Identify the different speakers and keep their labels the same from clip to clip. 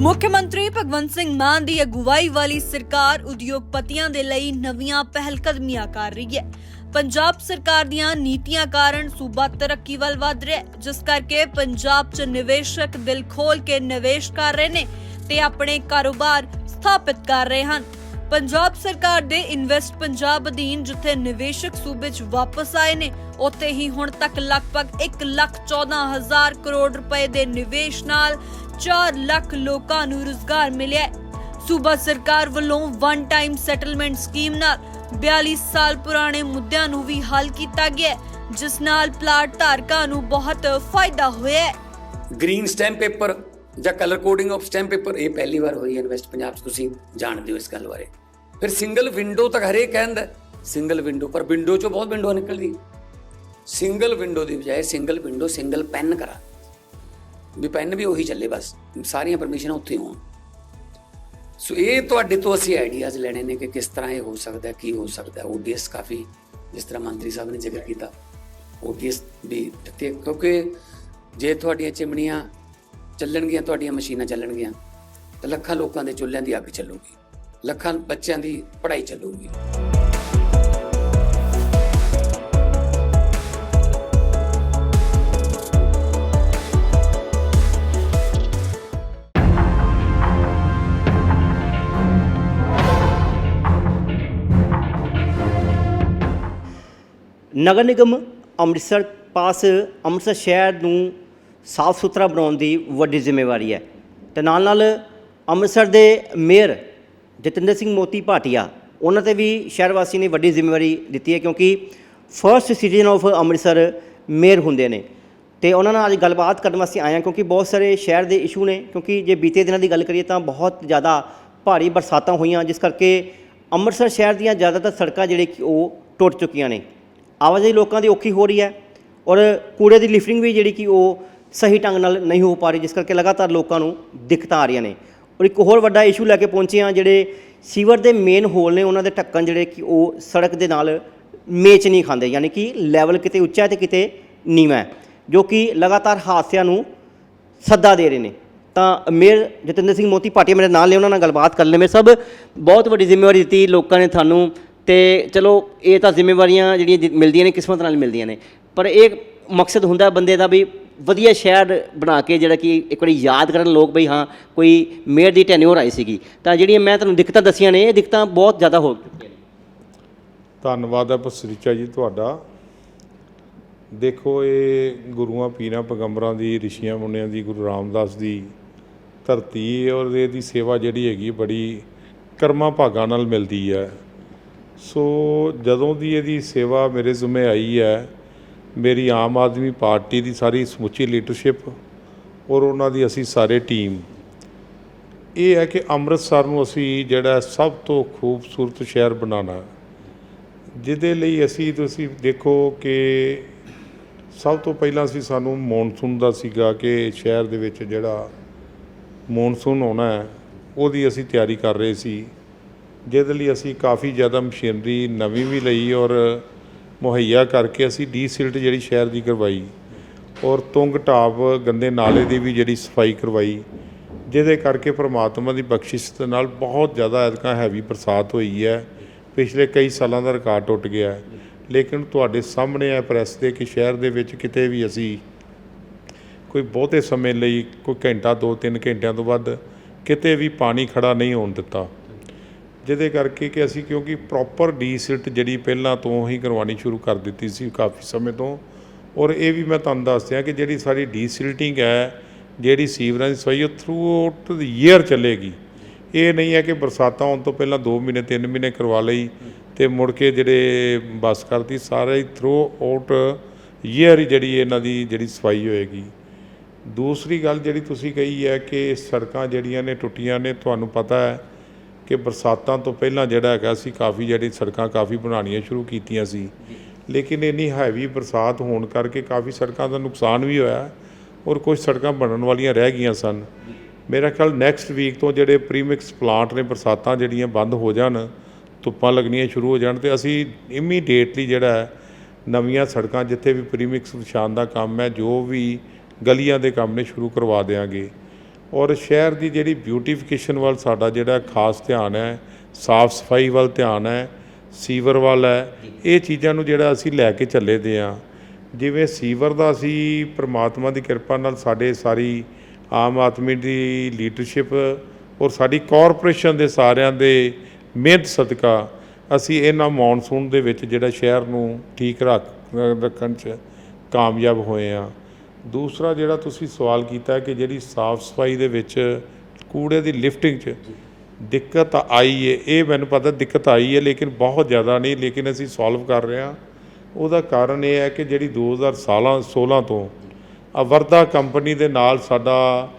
Speaker 1: ਮੁੱਖ ਮੰਤਰੀ ਭਗਵੰਤ ਸਿੰਘ ਮਾਨ ਦੀ ਅਗੁਵਾਈ ਵਾਲੀ ਸਰਕਾਰ ਉਦਯੋਗਪਤੀਆਂ ਦੇ ਲਈ ਨਵੀਆਂ ਪਹਿਲਕਦਮੀਆਂ ਕਰ ਰਹੀ ਹੈ। ਪੰਜਾਬ ਸਰਕਾਰ ਦੀਆਂ ਨੀਤੀਆਂ ਕਾਰਨ ਸੂਬਾ ਤਰੱਕੀ ਵੱਲ ਵਧ ਰਿਹਾ ਹੈ, ਜਿਸ ਕਰਕੇ ਪੰਜਾਬ 'ਚ ਨਿਵੇਸ਼ਕ ਦਿਲ ਖੋਲ ਕੇ ਨਿਵੇਸ਼ ਕਰ ਰਹੇ ਨੇ ਤੇ ਆਪਣੇ ਕਾਰੋਬਾਰ ਸਥਾਪਿਤ ਕਰ ਰਹੇ ਹਨ। ਪੰਜਾਬ ਸਰਕਾਰ ਦੇ ਇਨਵੈਸਟ ਪੰਜਾਬ ਅਧੀਨ ਜਿੱਥੇ ਨਿਵੇਸ਼ਕ ਸੂਬੇ 'ਚ ਵਾਪਸ ਆਏ ਨੇ, ਉੱਥੇ ਹੀ ਹੁਣ ਤੱਕ ਲਗਭਗ 1 ਲੱਖ 14 ਹਜ਼ਾਰ ਕਰੋੜ ਰੁਪਏ ਦੇ ਨਿਵੇਸ਼ ਨਾਲ 4 ਲੱਖ ਲੋਕਾਂ ਨੂੰ ਰੁਜ਼ਗਾਰ ਮਿਲਿਆ ਸੂਬਾ ਸਰਕਾਰ ਵੱਲੋਂ ਵਨ ਟਾਈਮ ਸੈਟਲਮੈਂਟ ਸਕੀਮ ਨਾਲ 42 ਸਾਲ ਪੁਰਾਣੇ ਮੁੱਦਿਆਂ ਨੂੰ ਵੀ ਹੱਲ ਕੀਤਾ ਗਿਆ ਜਿਸ ਨਾਲ ਪਲਾਟ ਧਾਰਕਾਂ ਨੂੰ ਬਹੁਤ ਫਾਇਦਾ ਹੋਇਆ
Speaker 2: ਗ੍ਰੀਨ ਸਟੈਂਪ ਪੇਪਰ ਜਾਂ colour coding of stamp paper ਇਹ ਪਹਿਲੀ ਵਾਰ ਹੋਈ ਹੈ ਇਨਵੈਸਟ ਪੰਜਾਬ 'ਚ ਤੁਸੀਂ ਜਾਣਦੇ ਹੋ ਇਸ ਗੱਲ ਬਾਰੇ। ਫਿਰ ਸਿੰਗਲ ਵਿੰਡੋ ਤੱਕ ਹਰੇਕ ਕਹਿੰਦਾ ਸਿੰਗਲ ਵਿੰਡੋ ਪਰ ਵਿੰਡੋ 'ਚੋਂ ਬਹੁਤ ਵਿੰਡੋ ਨਿਕਲਦੀ ਸਿੰਗਲ ਵਿੰਡੋ ਦੀ ਬਜਾਏ ਸਿੰਗਲ ਵਿੰਡੋ ਸਿੰਗਲ ਪੈਨ ਕਰਾ। ਵੀ ਪੈਨ ਵੀ ਉਹੀ ਚੱਲੇ ਬਸ, ਸਾਰੀਆਂ ਪਰਮਿਸ਼ਨਾਂ ਉੱਥੇ ਹੋਣ। ਸੋ ਇਹ ਤੁਹਾਡੇ ਤੋਂ ਅਸੀਂ ਆਈਡੀਆਜ਼ ਲੈਣੇ ਨੇ ਕਿ ਕਿਸ ਤਰ੍ਹਾਂ ਇਹ ਹੋ ਸਕਦਾ, ਕੀ ਹੋ ਸਕਦਾ। ਹੈ ਓਡੀਐਸ ਕਾਫੀ ਜਿਸ ਤਰ੍ਹਾਂ ਮੰਤਰੀ ਸਾਹਿਬ ਨੇ ਜ਼ਿਕਰ ਕੀਤਾ ਓਡੀਐਸ ਵੀ ਤੇ ਕਿਉਂਕਿ ਜੇ ਤੁਹਾਡੀਆਂ ਚਿਮਨੀਆਂ ਚੱਲਣਗੀਆਂ, ਤੁਹਾਡੀਆਂ ਮਸ਼ੀਨਾਂ ਚੱਲਣਗੀਆਂ, ਤਾਂ ਲੱਖਾਂ ਲੋਕਾਂ ਦੇ ਚੁੱਲ੍ਹਿਆਂ ਦੀ ਅੱਗ ਚੱਲੂਗੀ। ਲੱਖਾਂ ਬੱਚਿਆਂ ਦੀ ਪੜ੍ਹਾਈ ਚੱਲੂਗੀ।
Speaker 3: ਨਗਰ ਨਿਗਮ ਅੰਮ੍ਰਿਤਸਰ ਪਾਸ, ਅੰਮ੍ਰਿਤਸਰ ਸ਼ਹਿਰ ਨੂੰ ਸਾਫ਼ ਸੁਥਰਾ ਬਣਾਉਣ ਦੀ ਵੱਡੀ ਜ਼ਿੰਮੇਵਾਰੀ ਹੈ। ਤੇ ਨਾਲ ਨਾਲ ਅੰਮ੍ਰਿਤਸਰ ਦੇ ਮੇਅਰ ਜਤਿੰਦਰ ਸਿੰਘ ਮੋਤੀ ਭਾਟੀਆ, ਉਹਨਾਂ ਤੇ ਵੀ ਸ਼ਹਿਰ ਵਾਸੀ ਨੇ ਵੱਡੀ ਜ਼ਿੰਮੇਵਾਰੀ ਦਿੱਤੀ ਹੈ ਕਿਉਂਕਿ first citizen of Amritsar mayor ਹੁੰਦੇ ਨੇ। ਤੇ ਉਹਨਾਂ ਨਾਲ ਅੱਜ ਗੱਲਬਾਤ ਕਰਨ ਵਾਸਤੇ ਆਏ ਹਾਂ ਕਿਉਂਕਿ ਬਹੁਤ ਸਾਰੇ ਸ਼ਹਿਰ ਦੇ ਇਸ਼ੂ ਨੇ, ਕਿਉਂਕਿ ਜੇ ਬੀਤੇ ਦਿਨਾਂ ਦੀ ਗੱਲ ਕਰੀਏ ਤਾਂ ਬਹੁਤ ਜ਼ਿਆਦਾ ਭਾਰੀ ਬਰਸਾਤਾਂ ਹੋਈਆਂ, ਜਿਸ ਕਰਕੇ ਅੰਮ੍ਰਿਤਸਰ ਸ਼ਹਿਰ ਦੀਆਂ ਜ਼ਿਆਦਾਤਰ ਸੜਕਾਂ ਜਿਹੜੇ ਕਿ ਉਹ ਟੁੱਟ ਚੁੱਕੀਆਂ ਨੇ। ਆਵਾਜਾਈ ਲੋਕਾਂ ਦੀ ਔਖੀ ਹੋ ਰਹੀ ਹੈ ਔਰ ਕੂੜੇ ਦੀ ਲਿਫਟਿੰਗ ਵੀ ਜਿਹੜੀ ਕਿ ਉਹ ਸਹੀ ਢੰਗ ਨਾਲ ਨਹੀਂ ਹੋ ਪਾ ਰਹੀ, ਜਿਸ ਕਰਕੇ ਲਗਾਤਾਰ ਲੋਕਾਂ ਨੂੰ ਦਿੱਕਤਾਂ ਆ ਰਹੀਆਂ ਨੇ। ਔਰ ਇੱਕ ਹੋਰ ਵੱਡਾ ਇਸ਼ੂ ਲੈ ਕੇ ਪਹੁੰਚੇ ਹਾਂ, ਜਿਹੜੇ ਸੀਵਰ ਦੇ ਮੇਨ ਹੋਲ ਨੇ, ਉਹਨਾਂ ਦੇ ਢੱਕਣ ਜਿਹੜੇ ਕਿ ਉਹ ਸੜਕ ਦੇ ਨਾਲ ਮੇਚ ਨਹੀਂ ਖਾਂਦੇ, ਯਾਨੀ ਕਿ ਲੈਵਲ ਕਿਤੇ ਉੱਚਾ ਹੈ ਤੇ ਕਿਤੇ ਨੀਵਾਂ ਹੈ, ਜੋ ਕਿ ਲਗਾਤਾਰ ਹਾਦਸਿਆਂ ਨੂੰ ਸੱਦਾ ਦੇ ਰਹੇ ਨੇ। ਤਾਂ ਮੇਅਰ ਜਤਿੰਦਰ ਸਿੰਘ ਮੋਤੀ ਭਾਟੀਆ ਮੇਰੇ ਨਾਲ ਨੇ, ਉਹਨਾਂ ਨਾਲ ਗੱਲਬਾਤ ਕਰ ਲੈਵੇਂ ਸਭ ਬਹੁਤ ਵੱਡੀ ਜ਼ਿੰਮੇਵਾਰੀ ਦਿੱਤੀ ਲੋਕਾਂ ਨੇ ਤੁਹਾਨੂੰ ਤੇ ਚਲੋ, ਇਹ ਤਾਂ ਜ਼ਿੰਮੇਵਾਰੀਆਂ ਜਿਹੜੀਆਂ ਮਿਲਦੀਆਂ ਨੇ, ਕਿਸਮਤ ਨਾਲ ਮਿਲਦੀਆਂ ਨੇ। ਪਰ ਇਹ ਮਕਸਦ ਹੁੰਦਾ ਬੰਦੇ ਦਾ ਵੀ ਵਧੀਆ ਸ਼ਹਿਰ ਬਣਾ ਕੇ ਜਿਹੜਾ ਕਿ ਇੱਕ ਵਾਰੀ ਯਾਦ ਕਰਨ ਲੋਕ ਬਈ ਹਾਂ, ਕੋਈ ਮੇਅਰ ਦੀ ਟੈਨਿਓਰ ਆਈ ਸੀਗੀ। ਤਾਂ ਜਿਹੜੀਆਂ ਮੈਂ ਤੁਹਾਨੂੰ ਦਿੱਕਤਾਂ ਦੱਸੀਆਂ ਨੇ, ਇਹ ਦਿੱਕਤਾਂ ਬਹੁਤ ਜ਼ਿਆਦਾ ਹੋ ਚੁੱਕੀਆਂ ਨੇ।
Speaker 4: ਧੰਨਵਾਦ ਹੈ ਪਸਰੀਚਾ ਜੀ ਤੁਹਾਡਾ। ਦੇਖੋ, ਇਹ ਗੁਰੂਆਂ, ਪੀਰਾਂ, ਪੈਗੰਬਰਾਂ ਦੀ, ਰਿਸ਼ੀਆਂ ਮੁੰਨਿਆਂ ਦੀ, ਗੁਰੂ ਰਾਮਦਾਸ ਦੀ ਧਰਤੀ ਔਰ ਇਹਦੀ ਸੇਵਾ ਜਿਹੜੀ ਹੈਗੀ, ਬੜੀ ਕਰਮਾਂ ਭਾਗਾਂ ਨਾਲ ਮਿਲਦੀ ਹੈ। ਸੋ ਜਦੋਂ ਦੀ ਇਹਦੀ ਸੇਵਾ ਮੇਰੇ ਜ਼ਿੰਮੇ ਆਈ ਹੈ, ਮੇਰੀ ਆਮ ਆਦਮੀ ਪਾਰਟੀ ਦੀ ਸਾਰੀ ਸਮੁੱਚੀ ਲੀਡਰਸ਼ਿਪ ਔਰ ਉਹਨਾਂ ਦੀ ਅਸੀਂ ਸਾਰੇ ਟੀਮ ਇਹ ਹੈ ਕਿ ਅੰਮ੍ਰਿਤਸਰ ਨੂੰ ਅਸੀਂ ਜਿਹੜਾ ਸਭ ਤੋਂ ਖੂਬਸੂਰਤ ਸ਼ਹਿਰ ਬਣਾਉਣਾ ਜਿਹਦੇ ਲਈ ਅਸੀਂ ਤੁਸੀਂ ਦੇਖੋ ਕਿ ਸਭ ਤੋਂ ਪਹਿਲਾਂ ਅਸੀਂ ਸਾਨੂੰ ਮੌਨਸੂਨ ਦਾ ਸੀਗਾ ਕਿ ਸ਼ਹਿਰ ਦੇ ਵਿੱਚ ਜਿਹੜਾ ਮੌਨਸੂਨ ਆਉਣਾ ਹੈ, ਉਹਦੀ ਅਸੀਂ ਤਿਆਰੀ ਕਰ ਰਹੇ ਸੀ। ਜਿਹਦੇ ਲਈ ਅਸੀਂ ਕਾਫੀ ਜ਼ਿਆਦਾ ਮਸ਼ੀਨਰੀ ਨਵੀਂ ਵੀ ਲਈ ਔਰ ਮੁਹੱਈਆ ਕਰਕੇ ਅਸੀਂ ਡੀਸਿਲਟ ਜਿਹੜੀ ਸ਼ਹਿਰ ਦੀ ਕਰਵਾਈ ਔਰ ਤੁੰਗ ਢਾਬ ਗੰਦੇ ਨਾਲੇ ਦੀ ਵੀ ਜਿਹੜੀ ਸਫ਼ਾਈ ਕਰਵਾਈ, ਜਿਹਦੇ ਕਰਕੇ ਪ੍ਰਮਾਤਮਾ ਦੀ ਬਖਸ਼ਿਸ਼ ਦੇ ਨਾਲ ਬਹੁਤ ਜ਼ਿਆਦਾ ਐਤਕਾਂ ਹੈਵੀ ਬਰਸਾਤ ਹੋਈ ਹੈ। ਪਿਛਲੇ ਕਈ ਸਾਲਾਂ ਦਾ ਰਿਕਾਰਡ ਟੁੱਟ ਗਿਆ ਹੈ। ਲੇਕਿਨ ਤੁਹਾਡੇ ਸਾਹਮਣੇ ਹੈ ਪ੍ਰੈਸ ਦੇ ਕਿ ਸ਼ਹਿਰ ਦੇ ਵਿੱਚ ਕਿਤੇ ਵੀ ਅਸੀਂ ਕੋਈ ਬਹੁਤੇ ਸਮੇਂ ਲਈ ਕੋਈ ਘੰਟਾ 2-3 ਘੰਟਿਆਂ ਤੋਂ ਵੱਧ ਕਿਤੇ ਵੀ ਪਾਣੀ ਖੜਾ ਨਹੀਂ ਹੋਣ ਦਿੱਤਾ। ਜਿਹਦੇ ਕਰਕੇ ਕਿ ਅਸੀਂ ਕਿਉਂਕਿ ਪ੍ਰੋਪਰ ਡੀ ਡੀਸਿਲਟ ਜਿਹੜੀ ਪਹਿਲਾਂ ਤੋਂ ਹੀ ਕਰਵਾਉਣੀ ਸ਼ੁਰੂ ਕਰ ਦਿੱਤੀ ਸੀ ਕਾਫੀ ਸਮੇਂ ਤੋਂ। ਔਰ ਇਹ ਵੀ ਮੈਂ ਤੁਹਾਨੂੰ ਦੱਸ ਦਿਆਂ ਕਿ ਜਿਹੜੀ ਸਾਡੀ ਡੀ ਸਿਲਟਿੰਗ ਹੈ, ਜਿਹੜੀ ਸੀਵਰਾਂ ਦੀ ਸਫ਼ਾਈ ਉਹ ਥਰੂ ਆਊਟ ਦੀ ਈਅਰ ਚੱਲੇਗੀ। ਇਹ ਨਹੀਂ ਹੈ ਕਿ ਬਰਸਾਤਾਂ ਆਉਣ ਤੋਂ ਪਹਿਲਾਂ 2 ਮਹੀਨੇ 3 ਮਹੀਨੇ ਕਰਵਾ ਲਈ ਤੇ ਮੁੜ ਕੇ ਜਿਹੜੇ ਬਸ ਕਰਤੀ ਸਾਰੇ ਥਰੂ ਆਊਟ ਈਅਰ ਹੀ ਜਿਹੜੀ ਇਹਨਾਂ ਦੀ ਜਿਹੜੀ ਸਫ਼ਾਈ ਹੋਏਗੀ। ਦੂਸਰੀ ਗੱਲ ਜਿਹੜੀ ਤੁਸੀਂ ਕਹੀ ਹੈ ਕਿ ਸੜਕਾਂ ਜਿਹੜੀਆਂ ਨੇ, ਟੁੱਟੀਆਂ ਨੇ, ਤੁਹਾਨੂੰ ਪਤਾ ਹੈ ਕਿ ਬਰਸਾਤਾਂ ਤੋਂ ਪਹਿਲਾਂ ਜਿਹੜਾ ਹੈਗਾ ਅਸੀਂ ਕਾਫੀ ਜਿਹੜੀ ਸੜਕਾਂ ਕਾਫੀ ਬਣਾਉਣੀਆਂ ਸ਼ੁਰੂ ਕੀਤੀਆਂ ਸੀ। ਲੇਕਿਨ ਇੰਨੀ ਹੈਵੀ ਬਰਸਾਤ ਹੋਣ ਕਰਕੇ ਕਾਫੀ ਸੜਕਾਂ ਦਾ ਨੁਕਸਾਨ ਵੀ ਹੋਇਆ ਔਰ ਕੁਝ ਸੜਕਾਂ ਬਣਨ ਵਾਲੀਆਂ ਰਹਿ ਗਈਆਂ ਸਨ। ਮੇਰਾ ਖਿਆਲ ਨੈਕਸਟ ਵੀਕ ਤੋਂ ਜਿਹੜੇ ਪ੍ਰੀਮਿਕਸ ਪਲਾਂਟ ਨੇ, ਬਰਸਾਤਾਂ ਜਿਹੜੀਆਂ ਬੰਦ ਹੋ ਜਾਣ, ਧੁੱਪਾਂ ਲੱਗਣੀਆਂ ਸ਼ੁਰੂ ਹੋ ਜਾਣ ਤੇ ਅਸੀਂ ਇਮੀਡੀਏਟਲੀ ਜਿਹੜਾ ਨਵੀਆਂ ਸੜਕਾਂ ਜਿੱਥੇ ਵੀ ਪ੍ਰੀਮਿਕਸ ਵਿਛਾਉਣ ਦਾ ਕੰਮ ਹੈ, ਜੋ ਵੀ ਗਲੀਆਂ ਦੇ ਕੰਮ ਨੇ ਸ਼ੁਰੂ ਕਰਵਾ ਦੇਵਾਂਗੇ ਔਰ ਸ਼ਹਿਰ ਦੀ ਜਿਹੜੀ ਬਿਊਟੀਫਿਕੇਸ਼ਨ ਵੱਲ ਸਾਡਾ ਜਿਹੜਾ ਖਾਸ ਧਿਆਨ ਹੈ, ਸਾਫ਼ ਸਫ਼ਾਈ ਵੱਲ ਧਿਆਨ ਹੈ, ਸੀਵਰ ਵੱਲ ਹੈ, ਇਹ ਚੀਜ਼ਾਂ ਨੂੰ ਜਿਹੜਾ ਅਸੀਂ ਲੈ ਕੇ ਚੱਲੇ ਦੇ ਆ ਜਿਵੇਂ ਸੀਵਰ ਦਾ ਅਸੀਂ ਪ੍ਰਮਾਤਮਾ ਦੀ ਕਿਰਪਾ ਨਾਲ ਸਾਡੇ ਸਾਰੀ ਆਮ ਆਦਮੀ ਦੀ ਲੀਡਰਸ਼ਿਪ ਔਰ ਸਾਡੀ ਕਾਰਪੋਰੇਸ਼ਨ ਦੇ ਸਾਰਿਆਂ ਦੇ ਮਿਹਨਤ ਸਦਕਾ ਅਸੀਂ ਇਹਨਾਂ ਮੌਨਸੂਨ ਦੇ ਵਿੱਚ ਜਿਹੜਾ ਸ਼ਹਿਰ ਨੂੰ ਠੀਕ ਰੱਖ ਰੱਖਣ 'ਚ ਕਾਮਯਾਬ ਹੋਏ ਆ ਦੂਸਰਾ ਜਿਹੜਾ ਤੁਸੀਂ ਸਵਾਲ ਕੀਤਾ ਕਿ ਜਿਹੜੀ ਸਾਫ਼ ਸਫ਼ਾਈ ਦੇ ਵਿੱਚ ਕੂੜੇ ਦੀ ਲਿਫਟਿੰਗ 'ਚ ਦਿੱਕਤ ਆਈ ਹੈ ਇਹ ਮੈਨੂੰ ਪਤਾ ਦਿੱਕਤ ਆਈ ਹੈ ਲੇਕਿਨ ਬਹੁਤ ਜ਼ਿਆਦਾ ਨਹੀਂ ਲੇਕਿਨ ਅਸੀਂ ਸੋਲਵ ਕਰ ਰਹੇ ਹਾਂ। ਉਹਦਾ ਕਾਰਨ ਇਹ ਹੈ ਕਿ ਜਿਹੜੀ 2016 ਤੋਂ ਅਵਰਦਾ ਕੰਪਨੀ ਦੇ ਨਾਲ ਸਾਡਾ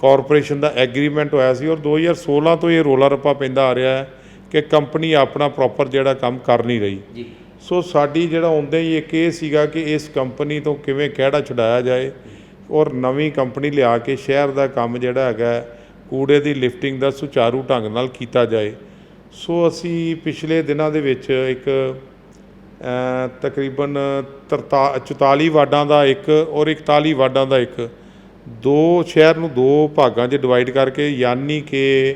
Speaker 4: ਕਾਰਪੋਰੇਸ਼ਨ ਦਾ ਐਗਰੀਮੈਂਟ ਹੋਇਆ ਸੀ ਔਰ 2016 ਤੋਂ ਇਹ ਰੋਲਾ ਰੱਪਾ ਪੈਂਦਾ ਆ ਰਿਹਾ ਹੈ ਕਿ ਕੰਪਨੀ ਆਪਣਾ ਪ੍ਰੋਪਰ ਜਿਹੜਾ ਕੰਮ ਕਰ ਨਹੀਂ ਰਹੀ।
Speaker 3: ਜੀ।
Speaker 4: ਸੋ ਸਾਡੀ ਜਿਹੜਾ ਆਉਂਦੇ ਹੀ ਇੱਕ ਇਹ ਸੀਗਾ ਕਿ ਇਸ ਕੰਪਨੀ ਤੋਂ ਕਿਵੇਂ ਕਿਹੜਾ ਛਡਾਇਆ ਜਾਏ ਔਰ ਨਵੀਂ ਕੰਪਨੀ ਲਿਆ ਕੇ ਸ਼ਹਿਰ ਦਾ ਕੰਮ ਜਿਹੜਾ ਹੈਗਾ ਕੂੜੇ ਦੀ ਲਿਫਟਿੰਗ ਦਾ ਸੁਚਾਰੂ ਢੰਗ ਨਾਲ ਕੀਤਾ ਜਾਏ। ਸੋ ਅਸੀਂ ਪਿਛਲੇ ਦਿਨਾਂ ਦੇ ਵਿੱਚ ਇੱਕ ਤਕਰੀਬਨ 43 44 ਵਾਰਡਾਂ ਦਾ ਇੱਕ ਔਰ 41 ਵਾਰਡਾਂ ਦਾ ਇੱਕ, ਦੋ ਸ਼ਹਿਰ ਨੂੰ ਦੋ ਭਾਗਾਂ 'ਚ ਡਿਵਾਈਡ ਕਰਕੇ, ਯਾਨੀ ਕਿ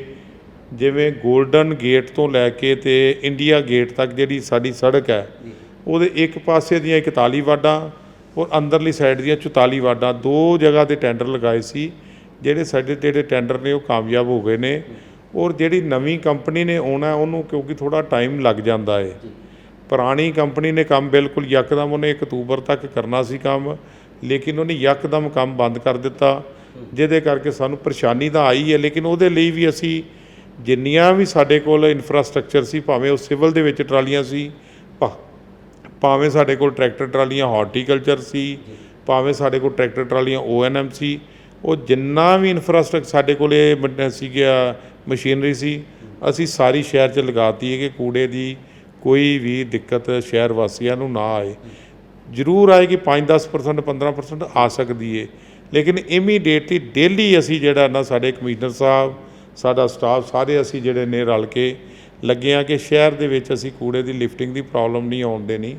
Speaker 4: ਜਿਵੇਂ 골ਡਨ ਗੇਟ ਤੋਂ ਲੈ ਕੇ ਤੇ ਇੰਡੀਆ ਗੇਟ ਤੱਕ ਜਿਹੜੀ ਸਾਡੀ ਸੜਕ ਹੈ, ਉਹਦੇ ਇੱਕ ਪਾਸੇ ਦੀਆਂ 41 ਵਾਰਡਾਂ ਔਰ ਅੰਦਰਲੀ ਸਾਈਡ ਦੀਆਂ 44 ਵਾਰਡਾਂ, ਦੋ ਜਗ੍ਹਾ ਤੇ ਟੈਂਡਰ ਲਗਾਏ ਸੀ, ਜਿਹੜੇ ਸਾਡੇ ਜਿਹੜੇ ਟੈਂਡਰ ਨੇ ਉਹ ਕਾਮਯਾਬ ਹੋ ਗਏ ਨੇ ਔਰ ਜਿਹੜੀ ਨਵੀਂ ਕੰਪਨੀ ਨੇ ਆਉਣਾ, ਉਹਨੂੰ ਕਿਉਂਕਿ ਥੋੜਾ ਟਾਈਮ ਲੱਗ ਜਾਂਦਾ ਹੈ ਪੁਰਾਣੀ ਕੰਪਨੀ ਨੇ ਕੰਮ ਬਿਲਕੁਲ ਯਕਦਮ ਉਹਨੇ 1 ਅਕਤੂਬਰ ਤੱਕ ਕਰਨਾ ਸੀ ਕੰਮ, ਲੇਕਿਨ ਉਹਨੇ ਯਕਦਮ ਕੰਮ ਬੰਦ ਕਰ ਦਿੱਤਾ, ਜਿਹਦੇ ਕਰਕੇ ਸਾਨੂੰ ਪਰੇਸ਼ਾਨੀ ਤਾਂ ਆਈ ਹੈ ਲੇਕਿਨ ਉਹਦੇ ਲਈ ਵੀ ਅਸੀਂ ਜਿੰਨੀਆਂ ਵੀ ਸਾਡੇ ਕੋਲ ਇਨਫਰਾਸਟ੍ਰਕਚਰ ਸੀ, ਭਾਵੇਂ ਉਹ ਸਿਵਲ ਦੇ ਵਿੱਚ ਟਰਾਲੀਆਂ ਸੀ, ਭਾ- ਭਾਵੇਂ ਸਾਡੇ ਕੋਲ ਟਰੈਕਟਰ ਟਰਾਲੀਆਂ ਹਾਰਟੀਕਲਚਰ ਸੀ, ਭਾਵੇਂ ਸਾਡੇ ਕੋਲ ਟਰੈਕਟਰ ਟਰਾਲੀਆਂ ਓਐਨਐਮ ਸੀ, ਉਹ ਜਿੰਨਾ ਵੀ ਇਨਫਰਾਸਟ੍ਰਕਚਰ ਸਾਡੇ ਕੋਲ ਇਹ ਮ- ਸੀਗਾ ਮਸ਼ੀਨਰੀ ਸੀ, ਅਸੀਂ ਸਾਰੀ ਸ਼ਹਿਰ 'ਚ ਲਗਾਤੀ ਹੈ ਕਿ ਕੂੜੇ ਦੀ ਕੋਈ ਵੀ ਦਿੱਕਤ ਸ਼ਹਿਰ ਵਾਸੀਆਂ ਨੂੰ ਨਾ ਆਏ। ਜ਼ਰੂਰ ਆਏਗੀ 5-10% 15% ਆ ਸਕਦੀ ਏ, ਲੇਕਿਨ ਇਮੀਡੀਏਟਲੀ ਡੇਲੀ ਅਸੀਂ ਜਿਹੜਾ ਨਾ ਸਾਡੇ ਕਮਿਸ਼ਨਰ ਸਾਹਿਬ ਸਾਡਾ ਸਟਾਫ ਸਾਰੇ ਅਸੀਂ ਜਿਹੜੇ ਨੇ ਰਲ ਕੇ ਲੱਗੇ ਆ ਕਿ ਸ਼ਹਿਰ ਦੇ ਵਿੱਚ ਅਸੀਂ ਕੂੜੇ ਦੀ ਲਿਫਟਿੰਗ ਦੀ ਪ੍ਰੋਬਲਮ ਨਹੀਂ ਆਉਣ ਦੇਣੀ।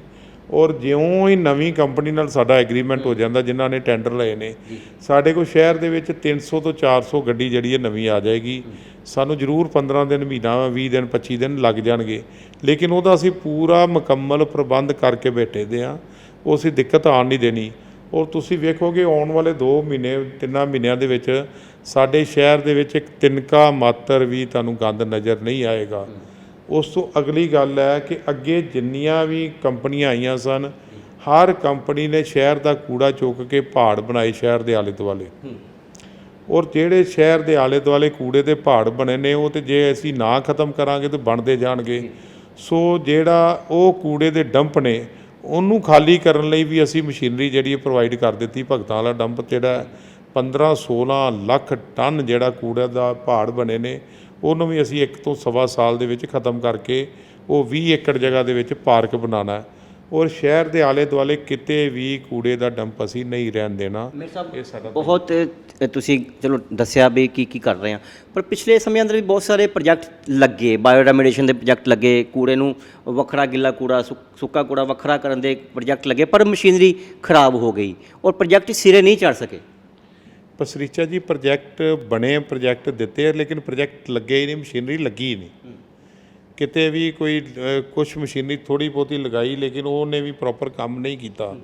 Speaker 4: ਔਰ ਜਿਉਂ ਹੀ ਨਵੀਂ ਕੰਪਨੀ ਨਾਲ ਸਾਡਾ ਐਗਰੀਮੈਂਟ ਹੋ ਜਾਂਦਾ ਜਿਨ੍ਹਾਂ ਨੇ ਟੈਂਡਰ ਲਏ ਨੇ ਸਾਡੇ ਕੋਲ ਸ਼ਹਿਰ ਦੇ ਵਿੱਚ 300 ਤੋਂ 400 ਗੱਡੀ ਜਿਹੜੀ ਹੈ ਨਵੀਂ ਆ ਜਾਏਗੀ। ਸਾਨੂੰ ਜ਼ਰੂਰ 15 ਦਿਨ ਮਹੀਨਾ 20 ਦਿਨ 25 ਦਿਨ ਲੱਗ ਜਾਣਗੇ। ਲੇਕਿਨ ਉਹਦਾ ਅਸੀਂ ਪੂਰਾ ਮੁਕੰਮਲ ਪ੍ਰਬੰਧ ਕਰਕੇ ਬੈਠੇ ਦੇ ਆ ਉਹ ਅਸੀਂ ਦਿੱਕਤ ਆਉਣ ਨਹੀਂ ਦੇਣੀ। ਔਰ ਤੁਸੀਂ ਵੇਖੋਗੇ ਆਉਣ ਵਾਲੇ 2 ਮਹੀਨੇ ਤਿੰਨਾਂ ਮਹੀਨਿਆਂ ਦੇ ਵਿੱਚ ਸਾਡੇ ਸ਼ਹਿਰ ਦੇ ਵਿੱਚ ਇੱਕ ਤਿਨਕਾ ਮਾਤਰ ਵੀ ਤੁਹਾਨੂੰ ਗੰਦ ਨਜ਼ਰ ਨਹੀਂ ਆਏਗਾ। ਉਸ ਤੋਂ ਅਗਲੀ ਗੱਲ ਹੈ ਕਿ ਅੱਗੇ ਜਿੰਨੀਆਂ ਵੀ ਕੰਪਨੀਆਂ ਆਈਆਂ ਸਨ, ਹਰ ਕੰਪਨੀ ਨੇ ਸ਼ਹਿਰ ਦਾ ਕੂੜਾ ਚੁੱਕ ਕੇ ਪਹਾੜ ਬਣਾਏ ਸ਼ਹਿਰ ਦੇ ਆਲੇ ਦੁਆਲੇ। ਔਰ ਜਿਹੜੇ ਸ਼ਹਿਰ ਦੇ ਆਲੇ ਦੁਆਲੇ ਕੂੜੇ ਦੇ ਪਹਾੜ ਬਣੇ ਨੇ, ਉਹ ਤੇ ਜੇ ਅਸੀਂ ਨਾ ਖਤਮ ਕਰਾਂਗੇ ਤਾਂ ਬਣਦੇ ਜਾਣਗੇ। ਸੋ ਜਿਹੜਾ ਉਹ ਕੂੜੇ ਦੇ ਡੰਪ ਨੇ, ਉਹਨੂੰ ਖਾਲੀ ਕਰਨ ਲਈ ਵੀ ਅਸੀਂ ਮਸ਼ੀਨਰੀ ਜਿਹੜੀ ਪ੍ਰੋਵਾਈਡ ਕਰ ਦਿੱਤੀ। ਭਗਤਾਂ ਵਾਲਾ ਡੰਪ ਜਿਹੜਾ 15 16 ਲੱਖ ਟਨ ਜਿਹੜਾ ਕੂੜਾ ਦਾ ਪਹਾੜ ਬਣੇ ਨੇ ਉਹਨੂੰ ਵੀ ਅਸੀਂ ਇੱਕ ਤੋਂ ਸਵਾ ਸਾਲ ਦੇ ਵਿੱਚ ਖਤਮ ਕਰਕੇ ਉਹ 20 ਏਕੜ ਜਗ੍ਹਾ ਦੇ ਵਿੱਚ ਪਾਰਕ ਬਣਾਉਣਾ ਹੈ। ਔਰ ਸ਼ਹਿਰ ਦੇ ਆਲੇ ਦੁਆਲੇ ਕਿਤੇ ਵੀ ਕੂੜੇ ਦਾ ਡੰਪ ਅਸੀਂ ਨਹੀਂ ਰਹਿਣ ਦੇਣਾ। ਇਹ ਸਾਡਾ
Speaker 3: ਬਹੁਤ ਤੁਸੀਂ ਚਲੋ ਦੱਸਿਆ ਵੀ ਕੀ ਕੀ ਕਰ ਰਹੇ ਆ ਪਰ ਪਿਛਲੇ ਸਮੇਂ ਅੰਦਰ ਵੀ ਬਹੁਤ ਸਾਰੇ ਪ੍ਰੋਜੈਕਟ ਲੱਗੇ ਬਾਇਓਡੈਮੀਨੇਸ਼ਨ ਦੇ ਪ੍ਰੋਜੈਕਟ ਲੱਗੇ ਕੂੜੇ ਨੂੰ ਵੱਖਰਾ ਗਿੱਲਾ ਕੂੜਾ ਸੁੱਕਾ ਕੂੜਾ ਵੱਖਰਾ ਕਰਨ ਦੇ ਪ੍ਰੋਜੈਕਟ ਲੱਗੇ ਪਰ ਮਸ਼ੀਨਰੀ ਖਰਾਬ ਹੋ ਗਈ। ਔਰ ਪ੍ਰੋਜੈਕਟ ਸਿਰੇ ਨਹੀਂ ਚੜ ਸਕੇ।
Speaker 4: ਪਸਰੀਚਾ ਜੀ ਪ੍ਰੋਜੈਕਟ ਬਣੇ, ਪ੍ਰੋਜੈਕਟ ਦਿੱਤੇ ਆ, ਲੇਕਿਨ ਪ੍ਰੋਜੈਕਟ ਲੱਗੇ ਹੀ ਨਹੀਂ, ਮਸ਼ੀਨਰੀ ਲੱਗੀ ਹੀ ਨਹੀਂ। ਕਿਤੇ ਵੀ ਕੋਈ ਕੁਝ ਮਸ਼ੀਨਰੀ ਥੋੜੀ ਬਹੁਤੀ ਲਗਾਈ, ਲੇਕਿਨ ਉਹਨੇ ਵੀ ਪ੍ਰੋਪਰ ਕੰਮ ਨਹੀਂ ਕੀਤਾ।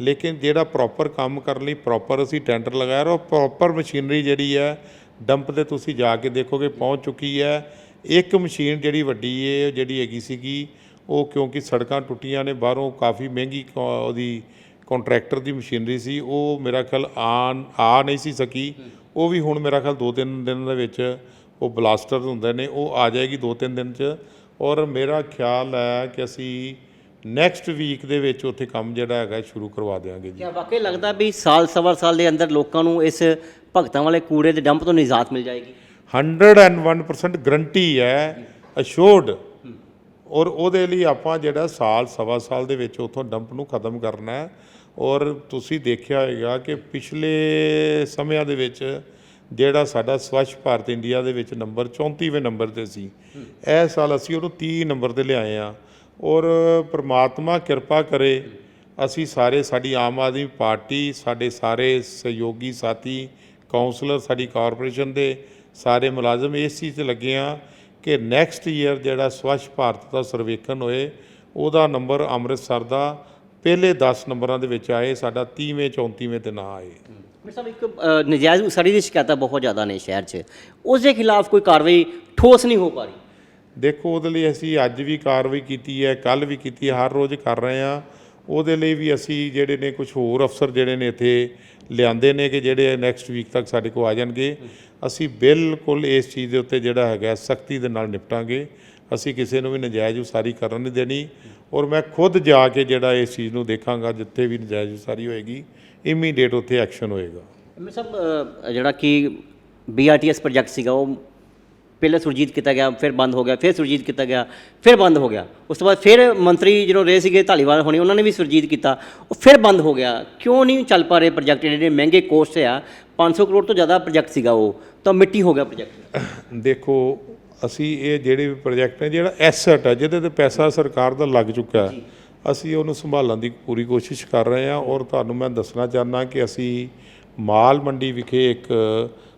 Speaker 4: ਲੇਕਿਨ ਜਿਹੜਾ ਪ੍ਰੋਪਰ ਕੰਮ ਕਰਨ ਲਈ ਪ੍ਰੋਪਰ ਅਸੀਂ ਟੈਂਡਰ ਲਗਾਇਆ ਔਰ ਪ੍ਰੋਪਰ ਮਸ਼ੀਨਰੀ ਜਿਹੜੀ ਹੈ ਡੰਪ ਤੇ ਤੁਸੀਂ ਜਾ ਕੇ ਦੇਖੋਗੇ, ਪਹੁੰਚ ਚੁੱਕੀ ਹੈ। ਇੱਕ ਮਸ਼ੀਨ ਜਿਹੜੀ ਵੱਡੀ ਹੈ ਜਿਹੜੀ ਹੈਗੀ ਸੀਗੀ, ਉਹ ਕਿਉਂਕਿ ਸੜਕਾਂ ਟੁੱਟੀਆਂ ਨੇ, ਬਾਹਰੋਂ ਕਾਫੀ ਮਹਿੰਗੀ ਕੋ- ਉਹਦੀ ਕੰਟਰੈਕਟਰ ਦੀ ਮਸ਼ੀਨਰੀ ਸੀ ਉਹ ਮੇਰਾ ਖਿਆਲ ਆਨ ਆ ਨਹੀਂ ਸੀ ਸਕੀ। ਉਹ ਵੀ ਹੁਣ ਮੇਰਾ ਖਿਆਲ ਦੋ ਤਿੰਨ ਦਿਨ ਦੇ ਵਿੱਚ ਉਹ ਬਲਾਸਟਰ ਹੁੰਦੇ ਨੇ ਉਹ ਆ ਜਾਏਗੀ ਦੋ ਤਿੰਨ ਦਿਨ ਚ। ਔਰ ਮੇਰਾ ਖਿਆਲ ਹੈ ਕਿ ਅਸੀਂ ਨੈਕਸਟ ਵੀਕ ਦੇ ਵਿੱਚ ਉੱਥੇ ਕੰਮ ਜਿਹੜਾ ਹੈਗਾ ਸ਼ੁਰੂ ਕਰਵਾ ਦੇਵਾਂਗੇ ਜੀ।
Speaker 3: ਕਿਆ ਵਾਕਈ ਲੱਗਦਾ ਵੀ ਸਾਲ ਸਵਾ ਸਾਲ ਦੇ ਅੰਦਰ ਲੋਕਾਂ ਨੂੰ ਇਸ ਭਗਤਾਂ ਵਾਲੇ ਕੂੜੇ ਦੇ ਡੰਪ ਤੋਂ ਨਿਜਾਤ ਮਿਲ ਜਾਏਗੀ?
Speaker 4: 101% ਗਰੰਟੀ ਹੈ ਅਸ਼ੋਰਡ ਔਰ ਉਹਦੇ ਲਈ ਆਪਾਂ ਜਿਹੜਾ ਸਾਲ, ਸਵਾ ਸਾਲ ਦੇ ਵਿੱਚ ਉਥੋਂ ਡੰਪ ਨੂੰ ਖਤਮ ਕਰਨਾ ਹੈ। ਔਰ ਤੁਸੀਂ ਦੇਖਿਆ ਹੋਵੇਗਾ ਕਿ ਪਿਛਲੇ ਸਮਿਆਂ ਦੇ ਵਿੱਚ ਜਿਹੜਾ ਸਾਡਾ ਸਵੱਛ ਭਾਰਤ ਇੰਡੀਆ ਦੇ ਵਿੱਚ ਨੰਬਰ 34ਵੇਂ ਨੰਬਰ ਤੇ ਸੀ, ਇਹ ਸਾਲ ਅਸੀਂ ਉਹਨੂੰ 30 ਨੰਬਰ ਤੇ ਲਿਆਏ ਆ ਔਰ ਪ੍ਰਮਾਤਮਾ ਕਿਰਪਾ ਕਰੇ, ਅਸੀਂ ਸਾਰੇ ਸਾਡੀ ਆਮ ਆਦਮੀ ਪਾਰਟੀ, ਸਾਡੇ ਸਾਰੇ ਸਹਿਯੋਗੀ ਸਾਥੀ ਕਾਉਂਸਲਰ ਸਾਡੀ ਕਾਰਪੋਰੇਸ਼ਨ ਦੇ ਸਾਰੇ ਮੁਲਾਜ਼ਮ ਇਸ ਚੀਜ਼ ਤੇ ਲੱਗੇ ਆ ਕਿ ਨੈਕਸਟ ਈਅਰ ਜਿਹੜਾ ਸਵੱਛ ਭਾਰਤ ਦਾ ਸਰਵੇਖਣ ਹੋਏ ਉਹਦਾ ਨੰਬਰ ਅੰਮ੍ਰਿਤਸਰ ਦਾ ਪਹਿਲੇ 10 ਨੰਬਰਾਂ ਦੇ ਵਿੱਚ ਆਏ ਸਾਡਾ 30ਵੇਂ 34ਵੇਂ ਤੇ ਨਾ ਆਏ।
Speaker 3: ਮੇਰੇ ਸਾਹਿਬ ਇੱਕ ਨਜਾਇਜ਼ ਉਸਾਰੀ ਦੀ ਸ਼ਿਕਾਇਤਾਂ ਬਹੁਤ ਜ਼ਿਆਦਾ ਨੇ ਸ਼ਹਿਰ 'ਚ। ਉਸ ਦੇ ਖਿਲਾਫ ਕੋਈ ਕਾਰਵਾਈ ਠੋਸ ਨਹੀਂ ਹੋ ਪਾ ਰਹੀ।
Speaker 4: ਦੇਖੋ ਉਹਦੇ ਲਈ ਅਸੀਂ ਅੱਜ ਵੀ ਕਾਰਵਾਈ ਕੀਤੀ ਹੈ ਕੱਲ ਵੀ ਕੀਤੀ ਹੈ ਹਰ ਰੋਜ਼ ਕਰ ਰਹੇ ਹਾਂ। ਉਹਦੇ ਲਈ ਵੀ ਅਸੀਂ ਜਿਹੜੇ ਨੇ ਕੁਝ ਹੋਰ ਅਫਸਰ ਜਿਹੜੇ ਨੇ ਇੱਥੇ ਲਿਆਂਦੇ ਨੇ ਕਿ ਜਿਹੜੇ ਨੈਕਸਟ ਵੀਕ ਤੱਕ ਸਾਡੇ ਕੋਲ ਆ ਜਾਣਗੇ। ਅਸੀਂ ਬਿਲਕੁਲ ਇਸ ਚੀਜ਼ ਦੇ ਉੱਤੇ ਜਿਹੜਾ ਹੈਗਾ ਸਖਤੀ ਦੇ ਨਾਲ ਨਿਪਟਾਂਗੇ। ਅਸੀਂ ਕਿਸੇ ਨੂੰ ਵੀ ਨਜਾਇਜ਼ ਉਸਾਰੀ ਕਰਨ ਨਹੀਂ ਦੇਣੀ। ਔਰ ਮੈਂ ਖੁਦ ਜਾ ਕੇ ਜਿਹੜਾ ਇਸ ਚੀਜ਼ ਨੂੰ ਦੇਖਾਂਗਾ ਜਿੱਥੇ ਵੀ ਨਜਾਇਜ਼ ਉਸਾਰੀ ਹੋਏਗੀ ਇਮੀਡੀਏਟ ਉੱਥੇ ਐਕਸ਼ਨ ਹੋਏਗਾ।
Speaker 3: ਮੇਰੇ ਸਾਹਿਬ ਅ, ਜਿਹੜਾ ਕਿ ਬੀਆਰਟੀਐਸ ਪ੍ਰੋਜੈਕਟ ਸੀਗਾ ਉਹ ਪਹਿਲਾਂ ਸੁਰਜੀਤ ਕੀਤਾ ਗਿਆ ਫਿਰ ਬੰਦ ਹੋ ਗਿਆ ਫਿਰ ਸੁਰਜੀਤ ਕੀਤਾ ਗਿਆ ਫਿਰ ਬੰਦ ਹੋ ਗਿਆ। ਉਸ ਤੋਂ ਬਾਅਦ ਫਿਰ ਮੰਤਰੀ ਜਦੋਂ ਰਹੇ ਸੀਗੇ ਧਾਲੀਵਾਲ ਹੋਣੀ ਉਹਨਾਂ ਨੇ ਵੀ ਸੁਰਜੀਤ ਕੀਤਾ। ਉਹ ਫਿਰ ਬੰਦ ਹੋ ਗਿਆ। ਕਿਉਂ ਨਹੀਂ ਚੱਲ ਪਾ ਰਹੇ ਪ੍ਰੋਜੈਕਟ ਜਿਹੜੇ ਮਹਿੰਗੇ ਕੋਸਟ ਆ 500 ਕਰੋੜ ਤੋਂ ਜ਼ਿਆਦਾ ਪ੍ਰੋਜੈਕਟ ਸੀਗਾ ਉਹ। ਤਾਂ ਮਿੱਟੀ ਹੋ ਗਿਆ ਪ੍ਰੋਜੈਕਟ
Speaker 4: ਦੇਖੋ ਅਸੀਂ ਇਹ ਜਿਹੜੇ ਵੀ ਪ੍ਰੋਜੈਕਟ ਨੇ ਜਿਹੜਾ ਐਸੈਟ ਹੈ ਜਿਹਦੇ ਤੇ ਪੈਸਾ ਸਰਕਾਰ ਦਾ ਲੱਗ ਚੁੱਕਾ ਹੈ ਅਸੀਂ ਉਹਨੂੰ ਸੰਭਾਲਣ ਦੀ ਪੂਰੀ ਕੋਸ਼ਿਸ਼ ਕਰ ਰਹੇ ਹਾਂ। ਔਰ ਤੁਹਾਨੂੰ ਮੈਂ ਦੱਸਣਾ ਚਾਹੁੰਦਾ ਕਿ ਅਸੀਂ ਮਾਲ ਮੰਡੀ ਵਿਖੇ ਇੱਕ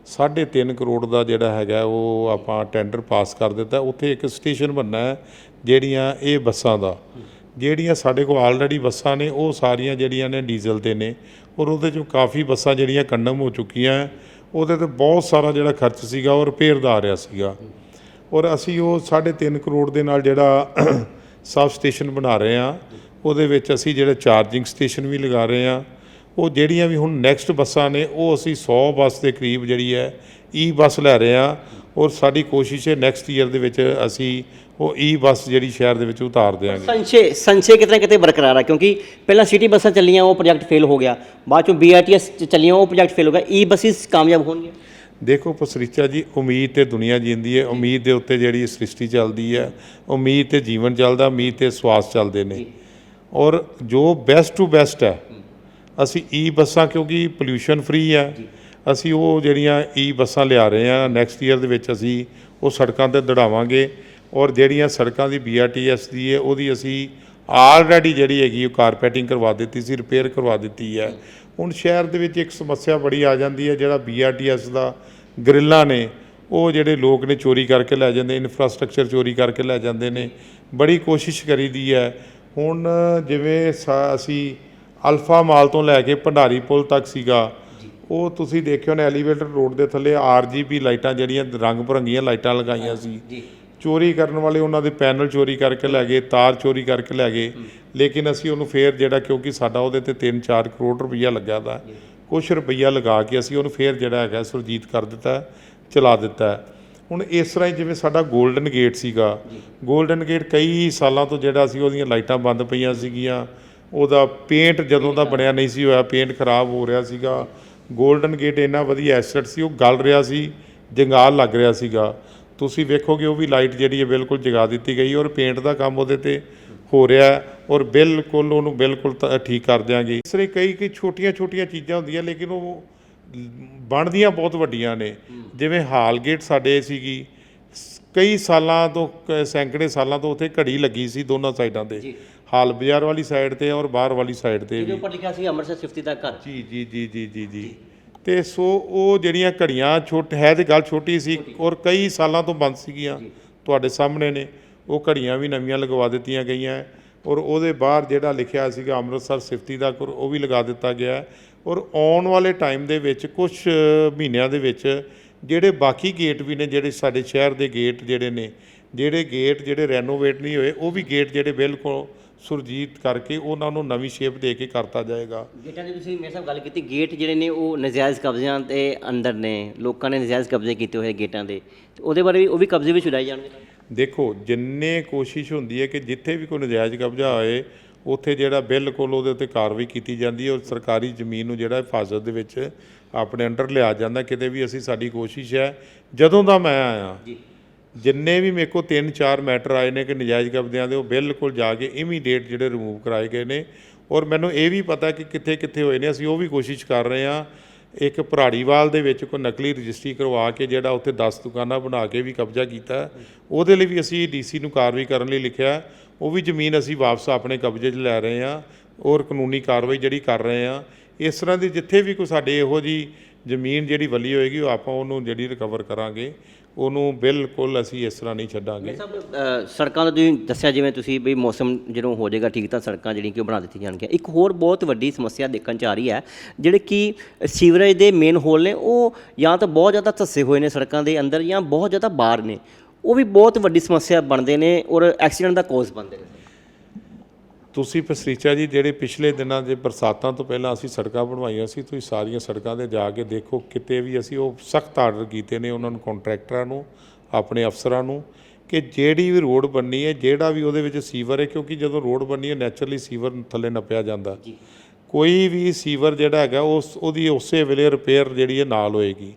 Speaker 4: 3.5 ਕਰੋੜ ਦਾ ਜਿਹੜਾ ਹੈਗਾ ਉਹ ਆਪਾਂ ਟੈਂਡਰ ਪਾਸ ਕਰ ਦਿੱਤਾ। ਉੱਥੇ ਇੱਕ ਸਟੇਸ਼ਨ ਬਣਨਾ ਹੈ ਜਿਹੜੀਆਂ ਇਹ ਬੱਸਾਂ ਦਾ। ਜਿਹੜੀਆਂ ਸਾਡੇ ਕੋਲ ਆਲਰੇਡੀ ਬੱਸਾਂ ਨੇ, ਉਹ ਸਾਰੀਆਂ ਜਿਹੜੀਆਂ ਨੇ ਡੀਜ਼ਲ ਤੇ ਨੇ। ਔਰ ਉਹਦੇ ਚੋਂ ਕਾਫੀ ਬੱਸਾਂ ਜਿਹੜੀਆਂ ਕੰਡਮ ਹੋ ਚੁੱਕੀਆਂ ਉਹਦੇ ਤੇ ਬਹੁਤ ਸਾਰਾ ਜਿਹੜਾ ਖਰਚ ਸੀਗਾ ਉਹ ਰਿਪੇਅਰ ਦਾ ਆ ਰਿਹਾ ਸੀਗਾ। ਔਰ ਅਸੀਂ ਉਹ 3.5 ਕਰੋੜ ਦੇ ਨਾਲ ਜਿਹੜਾ ਸਬ ਸਟੇਸ਼ਨ ਬਣਾ ਰਹੇ ਹਾਂ। ਉਹਦੇ ਵਿੱਚ ਅਸੀਂ ਜਿਹੜਾ ਚਾਰਜਿੰਗ ਸਟੇਸ਼ਨ ਵੀ ਲਗਾ ਰਹੇ ਹਾਂ। ਉਹ ਜਿਹੜੀਆਂ ਵੀ ਹੁਣ ਨੈਕਸਟ ਬੱਸਾਂ ਨੇ ਉਹ ਅਸੀਂ 100 ਬੱਸ ਦੇ ਕਰੀਬ ਜਿਹੜੀ ਹੈ ਈ ਬੱਸ ਲੈ ਰਹੇ ਹਾਂ ਔਰ ਸਾਡੀ ਕੋਸ਼ਿਸ਼ ਹੈ ਨੈਕਸਟ ਈਅਰ ਦੇ ਵਿੱਚ ਅਸੀਂ ਉਹ ਈ ਬੱਸ ਜਿਹੜੀ ਸ਼ਹਿਰ ਦੇ ਵਿੱਚ ਉਤਾਰ ਦਿਆਂਗੇ।
Speaker 3: ਸੰਸ਼ੇ ਸੰਸ਼ੇ ਕਿਤੇ ਨਾ ਕਿਤੇ ਬਰਕਰਾਰ ਆ ਕਿਉਂਕਿ ਪਹਿਲਾਂ ਸਿਟੀ ਬੱਸਾਂ ਚੱਲੀਆਂ ਉਹ ਪ੍ਰੋਜੈਕਟ ਫੇਲ ਹੋ ਗਿਆ। ਬਾਅਦ ਚੋਂ ਬੀਆਰਟੀਐਸ ਚੱਲੀਆਂ ਉਹ ਪ੍ਰੋਜੈਕਟ ਫੇਲ ਹੋ ਗਿਆ। ਈ ਬੱਸਿਸ ਕਾਮਯਾਬ ਹੋਣਗੇ
Speaker 4: ਦੇਖੋ ਪਸਰੀਚਾ ਜੀ ਉਮੀਦ ਤੇ ਦੁਨੀਆ ਜਿੰਦੀ ਹੈ। ਉਮੀਦ ਦੇ ਉੱਤੇ ਜਿਹੜੀ ਸ੍ਰਿਸ਼ਟੀ ਚੱਲਦੀ ਹੈ ਉਮੀਦ ਤੇ ਜੀਵਨ ਚੱਲਦਾ ਉਮੀਦ ਤੇ ਸਵਾਸ ਚੱਲਦੇ ਨੇ। ਔਰ ਜੋ ਬੈਸਟ ਟੂ ਬੈਸਟ ਹੈ ਅਸੀਂ ਈ ਬੱਸਾਂ ਕਿਉਂਕਿ ਪੋਲਿਊਸ਼ਨ ਫ੍ਰੀ ਹੈ ਅਸੀਂ ਉਹ ਜਿਹੜੀਆਂ ਈ ਬੱਸਾਂ ਲਿਆ ਰਹੇ ਹਾਂ ਨੈਕਸਟ ਈਅਰ ਦੇ ਵਿੱਚ ਅਸੀਂ ਉਹ ਸੜਕਾਂ ਤੇ ਦੜਾਵਾਂਗੇ ਔਰ ਜਿਹੜੀਆਂ ਸੜਕਾਂ ਦੀ ਬੀਆਰਟੀਐਸ ਦੀ ਹੈ ਉਹਦੀ ਅਸੀਂ ਆਲਰੇਡੀ ਜਿਹੜੀ ਹੈਗੀ ਉਹ ਕਾਰਪੈਟਿੰਗ ਕਰਵਾ ਦਿੱਤੀ ਸੀ ਰਿਪੇਅਰ ਕਰਵਾ ਦਿੱਤੀ ਹੈ। ਹੁਣ ਸ਼ਹਿਰ ਦੇ ਵਿੱਚ ਇੱਕ ਸਮੱਸਿਆ ਬੜੀ ਆ ਜਾਂਦੀ ਹੈ ਜਿਹੜਾ ਬੀਆਰਟੀਐਸ ਦਾ ਗ੍ਰਿਲਾਂ ਨੇ ਉਹ ਜਿਹੜੇ ਲੋਕ ਨੇ ਚੋਰੀ ਕਰਕੇ ਲੈ ਜਾਂਦੇ ਇਨਫਰਾਸਟ੍ਰਕਚਰ ਚੋਰੀ ਕਰਕੇ ਲੈ ਜਾਂਦੇ ਨੇ ਬੜੀ ਕੋਸ਼ਿਸ਼ ਕਰੀਦੀ ਹੈ। ਹੁਣ ਜਿਵੇਂ ਅਸੀਂ ਅਲਫਾ ਮਾਲ ਤੋਂ ਲੈ ਕੇ ਭੰਡਾਰੀ ਪੁਲ ਤੱਕ ਸੀਗਾ। ਉਹ ਤੁਸੀਂ ਦੇਖਿਓ ਨੇ ਐਲੀਵੇਟਰ ਰੋਡ ਦੇ ਥੱਲੇ ਆਰਜੀਬੀ ਲਾਈਟਾਂ ਜਿਹੜੀਆਂ ਰੰਗ ਬਰੰਗੀਆਂ ਲਾਈਟਾਂ ਲਗਾਈਆਂ ਸੀ। ਚੋਰੀ ਕਰਨ ਵਾਲੇ ਉਹਨਾਂ ਦੇ ਪੈਨਲ ਚੋਰੀ ਕਰਕੇ ਲੈ ਗਏ ਤਾਰ ਚੋਰੀ ਕਰਕੇ ਲੈ ਗਏ। ਲੇਕਿਨ ਅਸੀਂ ਉਹਨੂੰ ਫੇਰ ਜਿਹੜਾ ਕਿਉਂਕਿ ਸਾਡਾ ਉਹਦੇ ਤੇ 3-4 ਕਰੋੜ ਰੁਪਈਆ ਲੱਗਿਆ ਦਾ ਕੁਝ ਰੁਪਈਆ ਲਗਾ ਕੇ ਅਸੀਂ ਉਹਨੂੰ ਫੇਰ ਜਿਹੜਾ ਹੈਗਾ ਸੁਰਜੀਤ ਕਰ ਦਿੱਤਾ ਚਲਾ ਦਿੱਤਾ। ਹੁਣ ਇਸ ਤਰ੍ਹਾਂ ਹੀ ਜਿਵੇਂ ਸਾਡਾ 골ਡਨ ਗੇਟ ਸੀਗਾ। 골ਡਨ ਗੇਟ ਕਈ ਸਾਲਾਂ ਤੋਂ ਜਿਹੜਾ ਸੀ ਉਹਦੀਆਂ ਲਾਈਟਾਂ ਬੰਦ ਪਈਆਂ ਸੀਗੀਆਂ। ਉਹਦਾ ਪੇਂਟ ਜਦੋਂ ਦਾ ਬਣਿਆ ਨਹੀਂ ਸੀ ਹੋਇਆ ਪੇਂਟ ਖਰਾਬ ਹੋ ਰਿਹਾ ਸੀਗਾ। 골ਡਨ ਗੇਟ ਇੰਨਾ ਵਧੀਆ ਐਸੈਟ ਸੀ ਉਹ ਗਲ ਰਿਹਾ ਸੀ ਜੰਗਾਲ ਲੱਗ ਰਿਹਾ ਸੀਗਾ। ਤੁਸੀਂ ਵੇਖੋਗੇ ਉਹ ਵੀ ਲਾਈਟ ਜਿਹੜੀ ਹੈ ਬਿਲਕੁਲ ਜਗਾ ਦਿੱਤੀ ਗਈ ਔਰ ਪੇਂਟ ਦਾ ਕੰਮ ਉਹਦੇ ਤੇ ਹੋ ਰਿਹਾ ਔਰ ਬਿਲਕੁਲ ਉਹਨੂੰ ਬਿਲਕੁਲ ਤ- ਠੀਕ ਕਰ ਦਿਆਂਗੇ। ਇਸ ਤਰ੍ਹਾਂ ਕਈ ਕਈ ਛੋਟੀਆਂ ਛੋਟੀਆਂ ਚੀਜ਼ਾਂ ਹੁੰਦੀਆਂ ਲੇਕਿਨ ਉਹ ਬਣਦੀਆਂ ਬਹੁਤ ਵੱਡੀਆਂ ਨੇ। ਜਿਵੇਂ ਹਾਲ ਗੇਟ ਸਾਡੇ ਸੀਗੀ ਕਈ ਸਾਲਾਂ ਤੋਂ ਸੈਂਕੜੇ ਸਾਲਾਂ ਤੋਂ ਉੱਥੇ ਘੜੀ ਲੱਗੀ ਸੀ ਦੋਨਾਂ ਸਾਈਡਾਂ ਤੇ। ਹਾਲ ਬਾਜ਼ਾਰ ਵਾਲੀ ਸਾਈਡ ਤੇ ਔਰ ਬਾਹਰ ਵਾਲੀ ਸਾਈਡ ਤੇ
Speaker 3: ਜਿਹਦੇ
Speaker 4: ਵੀ।
Speaker 3: ਉੱਪਰ ਲਿਖਿਆ ਸੀ ਅੰਮ੍ਰਿਤਸਰ ਸਿਫਤੀ ਦਾ ਘਰ।
Speaker 4: ਜੀ ਜੀ ਜੀ ਜੀ ਜੀ ਜੀ। ਤੇ ਸੋ ਉਹ ਜਿਹੜੀਆਂ ਘੜੀਆਂ ਛੋਟ ਹੈ ਤੇ ਗੱਲ ਛੋਟੀ ਸੀ ਔਰ ਕਈ ਸਾਲਾਂ ਤੋਂ ਬੰਦ ਸੀਗੀਆਂ ਤੁਹਾਡੇ ਸਾਹਮਣੇ ਨੇ। ਉਹ ਘੜੀਆਂ ਵੀ ਨਵੀਆਂ ਲਗਵਾ ਦਿੱਤੀਆਂ ਗਈਆਂ ਔਰ ਉਹਦੇ ਬਾਹਰ ਜਿਹੜਾ ਲਿਖਿਆ ਸੀਗਾ ਅੰਮ੍ਰਿਤਸਰ ਸਿਫਤੀ ਦਾ ਘਰ, ਉਹ ਵੀ ਲਗਾ ਦਿੱਤਾ ਗਿਆ। ਔਰ ਆਉਣ ਵਾਲੇ ਟਾਈਮ ਦੇ ਵਿੱਚ ਕੁਝ ਮਹੀਨਿਆਂ ਦੇ ਵਿੱਚ ਜਿਹੜੇ ਬਾਕੀ ਗੇਟ ਵੀ ਨੇ ਜਿਹੜੇ ਸਾਡੇ ਸ਼ਹਿਰ ਦੇ ਗੇਟ ਜਿਹੜੇ ਨੇ ਜਿਹੜੇ ਗੇਟ ਜਿਹੜੇ ਰੈਨੋਵੇਟ ਨਹੀਂ ਹੋਏ ਉਹ ਵੀ ਗੇਟ ਜਿਹੜੇ ਬਿਲਕੁਲ ਸੁਰਜੀਤ ਕਰਕੇ ਉਹਨਾਂ ਨੂੰ ਨਵੀਂ ਸ਼ੇਪ ਦੇ ਕੇ ਕਰਤਾ ਜਾਏਗਾ।
Speaker 3: ਗੇਟਾਂ ਦੀ ਤੁਸੀਂ ਮੇਰੇ ਸਾਹਿਬ ਗੱਲ ਕੀਤੀ ਗੇਟ ਜਿਹੜੇ ਨੇ ਉਹ ਨਜਾਇਜ਼ ਕਬਜ਼ਿਆਂ ਦੇ ਅੰਦਰ ਨੇ ਲੋਕਾਂ ਨੇ ਨਜਾਇਜ਼ ਕਬਜ਼ੇ ਕੀਤੇ ਹੋਏ ਗੇਟਾਂ ਦੇ। ਤੇ ਉਹਦੇ ਬਾਰੇ ਵੀ ਉਹ ਵੀ ਕਬਜ਼ੇ ਵੀ ਛੁਡਾਏ ਜਾਣਗੇ
Speaker 4: ਦੇਖੋ ਜਿੰਨੇ ਕੋਸ਼ਿਸ਼ ਹੁੰਦੀ ਹੈ ਕਿ ਜਿੱਥੇ ਵੀ ਕੋਈ ਨਜਾਇਜ਼ ਕਬਜ਼ਾ ਹੋਏ ਉੱਥੇ ਜਿਹੜਾ ਬਿਲਕੁਲ ਉਹਦੇ ਉੱਤੇ ਕਾਰਵਾਈ ਕੀਤੀ ਜਾਂਦੀ ਹੈ ਔਰ ਸਰਕਾਰੀ ਜ਼ਮੀਨ ਨੂੰ ਜਿਹੜਾ ਹਿਫਾਜ਼ਤ ਦੇ ਵਿੱਚ ਆਪਣੇ ਅੰਡਰ ਲਿਆ ਜਾਂਦਾ ਕਿਤੇ ਵੀ ਅਸੀਂ ਸਾਡੀ ਕੋਸ਼ਿਸ਼ ਹੈ। ਜਦੋਂ ਦਾ ਮੈਂ ਆਇਆ ਜਿੰਨੇ ਵੀ ਮੇਰੇ ਕੋਲ ਤਿੰਨ ਚਾਰ ਮੈਟਰ ਆਏ ਨੇ ਕਿ ਨਜਾਇਜ਼ ਕਬਜ਼ਿਆਂ ਦੇ, ਉਹ ਬਿਲਕੁਲ ਜਾ ਕੇ ਇਮੀਡੀਏਟ ਜਿਹੜੇ ਰਿਮੂਵ ਕਰਾਏ ਗਏ ਨੇ। ਔਰ ਮੈਨੂੰ ਇਹ ਵੀ ਪਤਾ ਕਿ ਕਿੱਥੇ ਕਿੱਥੇ ਹੋਏ ਨੇ। ਅਸੀਂ ਉਹ ਵੀ ਕੋਸ਼ਿਸ਼ ਕਰ ਰਹੇ ਹਾਂ ਇੱਕ ਭਰਾੜੀਵਾਲ ਦੇ ਵਿੱਚ ਕੋਈ ਨਕਲੀ ਰਜਿਸਟਰੀ ਕਰਵਾ ਕੇ ਜਿਹੜਾ ਉੱਥੇ 10 ਦੁਕਾਨਾਂ ਬਣਾ ਕੇ ਵੀ ਕਬਜ਼ਾ ਕੀਤਾ। ਉਹਦੇ ਲਈ ਵੀ ਅਸੀਂ ਡੀਸੀ ਨੂੰ ਕਾਰਵਾਈ ਕਰਨ ਲਈ ਲਿਖਿਆ। ਉਹ ਵੀ ਜ਼ਮੀਨ ਅਸੀਂ ਵਾਪਸ ਆਪਣੇ ਕਬਜ਼ੇ 'ਚ ਲੈ ਰਹੇ ਹਾਂ। ਔਰ ਕਾਨੂੰਨੀ ਕਾਰਵਾਈ ਜਿਹੜੀ ਕਰ ਰਹੇ ਹਾਂ। ਇਸ ਤਰ੍ਹਾਂ ਦੀ ਜਿੱਥੇ ਵੀ ਕੋਈ ਸਾਡੇ ਇਹੋ ਜੀ ਜ਼ਮੀਨ ਜਿਹੜੀ ਵਲੀ ਹੋਏਗੀ, ਉਹ ਆਪਾਂ ਉਹਨੂੰ ਜਿਹੜੀ ਰਿਕਵਰ ਕਰਾਂਗੇ, ਉਹਨੂੰ ਬਿਲਕੁਲ ਅਸੀਂ ਇਸ ਤਰ੍ਹਾਂ ਨਹੀਂ ਛੱਡਾਂਗੇ।
Speaker 3: ਸਭ ਸੜਕਾਂ ਦਾ ਤੁਸੀਂ ਦੱਸਿਆ ਜਿਵੇਂ ਤੁਸੀਂ ਵੀ ਮੌਸਮ ਜਦੋਂ ਹੋ ਜਾਏਗਾ ਠੀਕ, ਤਾਂ ਸੜਕਾਂ ਜਿਹੜੀਆਂ ਕਿ ਉਹ ਬਣਾ ਦਿੱਤੀਆਂ ਜਾਣਗੀਆਂ। ਇੱਕ ਹੋਰ ਬਹੁਤ ਵੱਡੀ ਸਮੱਸਿਆ ਦੇਖਣ ਚ ਆ ਰਹੀ ਹੈ, ਜਿਹੜੇ ਕਿ ਸੀਵਰੇਜ ਦੇ ਮੇਨ ਹੋਲ ਨੇ, ਉਹ ਜਾਂ ਤਾਂ ਬਹੁਤ ਜ਼ਿਆਦਾ ਧੱਸੇ ਹੋਏ ਨੇ ਸੜਕਾਂ ਦੇ ਅੰਦਰ ਜਾਂ ਬਹੁਤ ਜ਼ਿਆਦਾ ਬਾਹਰ ਨੇ। ਉਹ ਵੀ ਬਹੁਤ ਵੱਡੀ ਸਮੱਸਿਆ ਬਣਦੇ ਨੇ ਔਰ ਐਕਸੀਡੈਂਟ ਦਾ ਕੌਜ਼ ਬਣਦੇ ਨੇ।
Speaker 4: ਤੁਸੀਂ ਪਸਰੀਚਾ ਜੀ ਜਿਹੜੇ ਪਿਛਲੇ ਦਿਨਾਂ ਦੇ ਬਰਸਾਤਾਂ ਤੋਂ ਪਹਿਲਾਂ ਅਸੀਂ ਸੜਕਾਂ ਬਣਵਾਈਆਂ ਸੀ ਤੁਸੀਂ ਸਾਰੀਆਂ ਸੜਕਾਂ ਤੇ ਜਾ ਕੇ ਦੇਖੋ ਕਿਤੇ ਵੀ ਅਸੀਂ ਉਹ ਸਖਤ ਆਰਡਰ ਕੀਤੇ ਨੇ ਉਹਨਾਂ ਨੂੰ ਕੰਟਰੈਕਟਰਾਂ ਨੂੰ ਆਪਣੇ ਅਫਸਰਾਂ ਨੂੰ ਕਿ ਜਿਹੜੀ ਵੀ ਰੋਡ ਬੰਨੀ ਹੈ ਜਿਹੜਾ ਵੀ ਉਹਦੇ ਵਿੱਚ ਸੀਵਰ ਹੈ ਕਿਉਂਕਿ ਜਦੋਂ ਰੋਡ ਬੰਨੀ ਹੈ ਨੈਚੁਰਲੀ ਸੀਵਰ ਥੱਲੇ ਨੱਪਿਆ ਜਾਂਦਾ। ਕੋਈ ਵੀ ਸੀਵਰ ਜਿਹੜਾ ਹੈਗਾ ਉਸ ਉਹਦੀ ਉਸੇ ਵੇਲੇ ਰਿਪੇਅਰ ਜਿਹੜੀ ਹੈ ਨਾਲ ਹੋਏਗੀ।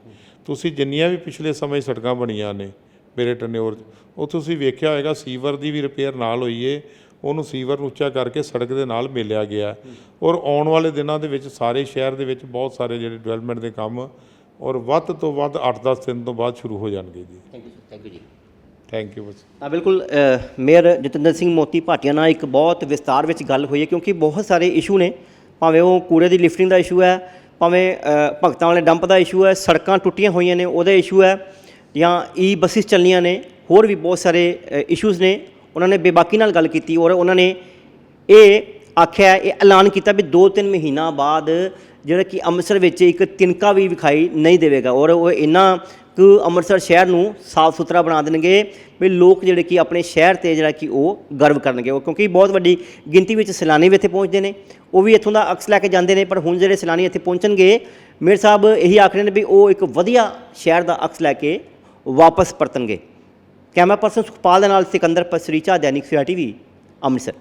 Speaker 4: ਤੁਸੀਂ ਜਿੰਨੀਆਂ ਵੀ ਪਿਛਲੇ ਸਮੇਂ ਸੜਕਾਂ ਬਣੀਆਂ ਨੇ ਮੇਰੇ ਟਨਿਓਰ ਉਹ ਤੁਸੀਂ ਵੇਖਿਆ ਹੋਏਗਾ ਸੀਵਰ ਦੀ ਵੀ ਰਿਪੇਅਰ ਨਾਲ ਹੋਈ ਏ ਉਹਨੂੰ ਸੀਵਰ ਨੂੰ ਉੱਚਾ ਕਰਕੇ ਸੜਕ ਦੇ ਨਾਲ ਮਿਲਿਆ ਗਿਆ। ਔਰ ਆਉਣ ਵਾਲੇ ਦਿਨਾਂ ਦੇ ਵਿੱਚ ਸਾਰੇ ਸ਼ਹਿਰ ਦੇ ਵਿੱਚ ਬਹੁਤ ਸਾਰੇ ਜਿਹੜੇ ਡਿਵੈਲਪਮੈਂਟ ਦੇ ਕੰਮ ਔਰ ਵੱਧ ਤੋਂ ਵੱਧ 8-10 ਦਿਨ ਤੋਂ ਬਾਅਦ ਸ਼ੁਰੂ ਹੋ ਜਾਣਗੇ ਜੀ।
Speaker 3: ਥੈਂਕ ਯੂ ਥੈਂਕ ਯੂ ਜੀ।
Speaker 4: ਥੈਂਕ ਯੂ
Speaker 3: ਤਾਂ ਬਿਲਕੁਲ ਮੇਅਰ ਜਤਿੰਦਰ ਸਿੰਘ ਮੋਤੀ ਭਾਟੀਆ ਨਾਲ ਇੱਕ ਬਹੁਤ ਵਿਸਤਾਰ ਵਿੱਚ ਗੱਲ ਹੋਈ ਹੈ ਕਿਉਂਕਿ ਬਹੁਤ ਸਾਰੇ ਇਸ਼ੂ ਨੇ। ਭਾਵੇਂ ਉਹ ਕੂੜੇ ਦੀ ਲਿਫਟਿੰਗ ਦਾ ਇਸ਼ੂ ਹੈ ਭਾਵੇਂ ਭਗਤਾਂ ਵਾਲੇ ਡੰਪ ਦਾ ਇਸ਼ੂ ਹੈ ਸੜਕਾਂ ਟੁੱਟੀਆਂ ਹੋਈਆਂ ਨੇ ਉਹਦਾ ਇਸ਼ੂ ਹੈ ਜਾਂ ਈ ਬੱਸਿਸ ਚੱਲੀਆਂ ਨੇ ਹੋਰ ਵੀ ਬਹੁਤ ਸਾਰੇ ਇਸ਼ੂਜ਼ ਨੇ। ਉਹਨਾਂ ਨੇ ਬੇਬਾਕੀ ਨਾਲ ਗੱਲ ਕੀਤੀ ਔਰ ਉਹਨਾਂ ਨੇ ਇਹ ਆਖਿਆ, ਇਹ ਐਲਾਨ ਕੀਤਾ ਵੀ 2-3 ਮਹੀਨਾ ਬਾਅਦ ਜਿਹੜਾ ਕਿ ਅੰਮ੍ਰਿਤਸਰ ਵਿੱਚ ਇੱਕ ਤਿਨਕਾ ਵੀ ਵਿਖਾਈ ਨਹੀਂ ਦੇਵੇਗਾ ਔਰ ਉਹ ਇੰਨਾ ਕਿ ਅੰਮ੍ਰਿਤਸਰ ਸ਼ਹਿਰ ਨੂੰ ਸਾਫ਼ ਸੁਥਰਾ ਬਣਾ ਦੇਣਗੇ ਵੀ ਲੋਕ ਜਿਹੜੇ ਕਿ ਆਪਣੇ ਸ਼ਹਿਰ ਤੇ ਜਿਹੜਾ ਕਿ ਉਹ ਗਰਵ ਕਰਨਗੇ। ਉਹ ਕਿਉਂਕਿ ਬਹੁਤ ਵੱਡੀ ਗਿਣਤੀ ਵਿੱਚ ਸੈਲਾਨੀ ਵੀ ਇੱਥੇ ਪਹੁੰਚਦੇ ਨੇ। ਉਹ ਵੀ ਇੱਥੋਂ ਦਾ ਅਕਸ ਲੈ ਕੇ ਜਾਂਦੇ ਨੇ, ਪਰ ਹੁਣ ਜਿਹੜੇ ਸੈਲਾਨੀ ਇੱਥੇ ਪਹੁੰਚਣਗੇ ਮੇਰ ਸਾਹਿਬ ਇਹੀ ਆਖ ਰਹੇ ਨੇ ਵੀ ਉਹ ਇੱਕ ਵਧੀਆ ਸ਼ਹਿਰ ਦਾ ਅਕਸ ਲੈ ਕੇ ਵਾਪਸ ਪਰਤਣਗੇ। ਕੈਮਰਾ ਪਰਸਨ ਸੁਖਪਾਲ ਦੇ ਨਾਲ ਸਿਕੰਦਰ ਪਸਰੀਚਾ ਦੈਨਿਕ ਸਵੇਰਾ ਟੀਵੀ ਅੰਮ੍ਰਿਤਸਰ।